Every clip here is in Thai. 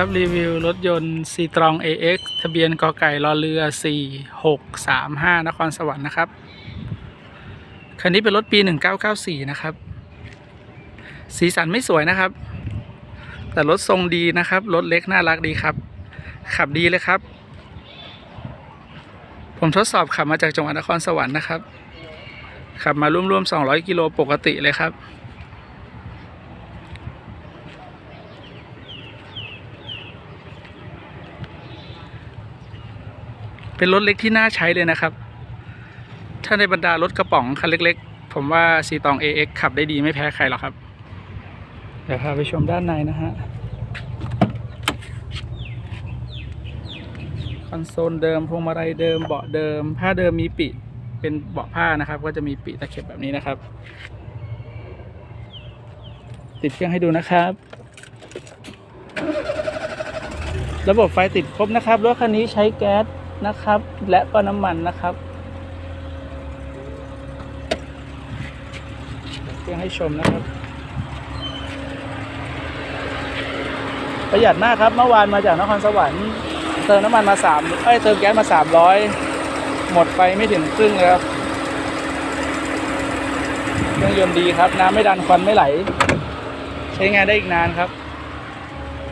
ครับ รีวิวรถยนต์ซีตรอง AX ทะเบียนกอไก่รอเรือ 4635 นครสวรรค์นะครับ คันนี้เป็นรถปี 1994 นะครับ สีสันไม่สวยนะครับ แต่รถทรงดีนะครับ รถเล็กน่ารักดีครับ ขับดีเลยครับ ผมทดสอบขับมาจากจังหวัดนครสวรรค์นะครับ ขับมาร่วมๆ 200 กิโลปกติเลยครับ เป็นรถเล็กที่น่าใช้เลยนะครับ ถ้าในบรรดารถกระป๋องคันเล็ก ๆ ผมว่าซีตอง AX ขับได้ดีไม่แพ้ใครหรอกครับ เดี๋ยวพาไปชมด้านในนะฮะ คอนโซลเดิมพวงมาลัยเดิมเบาะเดิม ผ้าเดิมมีปิเป็นเบาะผ้านะครับ ก็จะมีปิตะเข็บแบบนี้นะครับ ติดเครื่องให้ดูนะครับระบบไฟติดครบนะครับ รถคันนี้ใช้แก๊ส นะครับ และก็น้ำมันนะครับเครื่องให้ชมนะครับ ประหยัดมากครับเมื่อวานมาจากนครสวรรค์เติมน้ำมันมาสามเอ้ยเติมแก๊สมาสามร้อยหมดไปไม่ถึงครึ่งเลยครับเครื่องยนต์ดีครับ น้ำไม่ดันควันไม่ไหล ใช้งานได้อีกนานครับ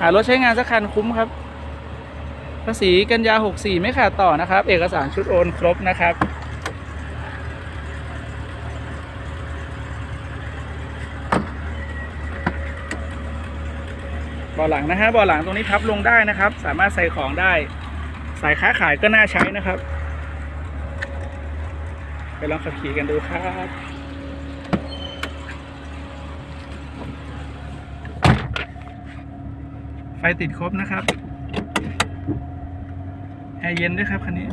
หารถใช้งานสักคันคุ้มครับ ภาษีกันยา 64 ไม่ขาดต่อนะครับ เอกสารชุดโอนครบนะครับเบาะหลังนะฮะเบาะหลังตรงนี้พับลงได้นะครับ สามารถใส่ของได้ สายค้าขายก็น่าใช้นะครับ ไปลองขับขี่กันดูครับไฟติดครบนะครับ อร์เย็นด้วยครับคันนี้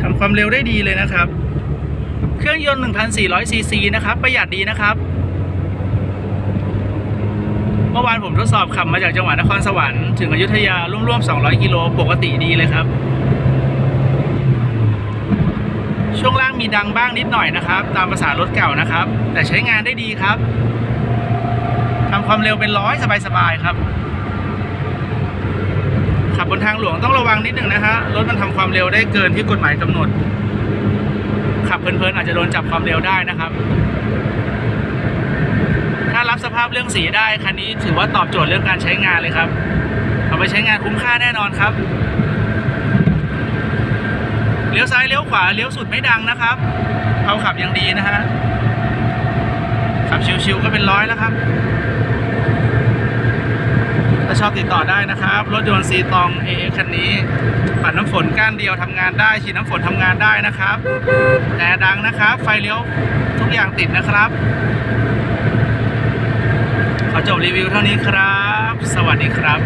ทำความเร็วได้ดีเลยนะครับ เครื่องยนต์ 1,400ซีซีนะครับ ประหยัดดีนะครับ เมื่อวานผมทดสอบขับมาจากจังหวัดนครสวรรค์ถึงอยุธยาร่วมๆ 200 กิโลปกติดีเลยครับ ช่วงล่างมีดังบ้างนิดหน่อยนะครับ ตามภาษารถเก่านะครับ แต่ใช้งานได้ดีครับทำความเร็วเป็นร้อยสบายๆครับ ขับบนทางหลวงต้องระวังนิดหนึ่งนะฮะรถมันทำความเร็วได้เกินที่กฎหมายกำหนด ขับเพลินๆอาจจะโดนจับความเร็วได้นะครับ ถ้ารับสภาพเรื่องสีได้คันนี้ถือว่าตอบโจทย์เรื่องการใช้งานเลยครับเอาไปใช้งานคุ้มค่าแน่นอนครับ เลี้ยวซ้ายเลี้ยวขวาเลี้ยวสุดไม่ดังนะครับเขาขับอย่างดีนะฮะขับชิวๆก็เป็นร้อยแล้วครับ ถ้าชอบติดต่อได้นะครับ รถยนต์ซีตอง a อคันนี้ปัดน้ำฝนก้านเดียวทำงานได้ฉีดน้ำฝนทำงานได้นะครับแต่ดังนะครับ ไฟเลี้ยวทุกอย่างติดนะครับ ขอจบรีวิวเท่านี้ครับ สวัสดีครับ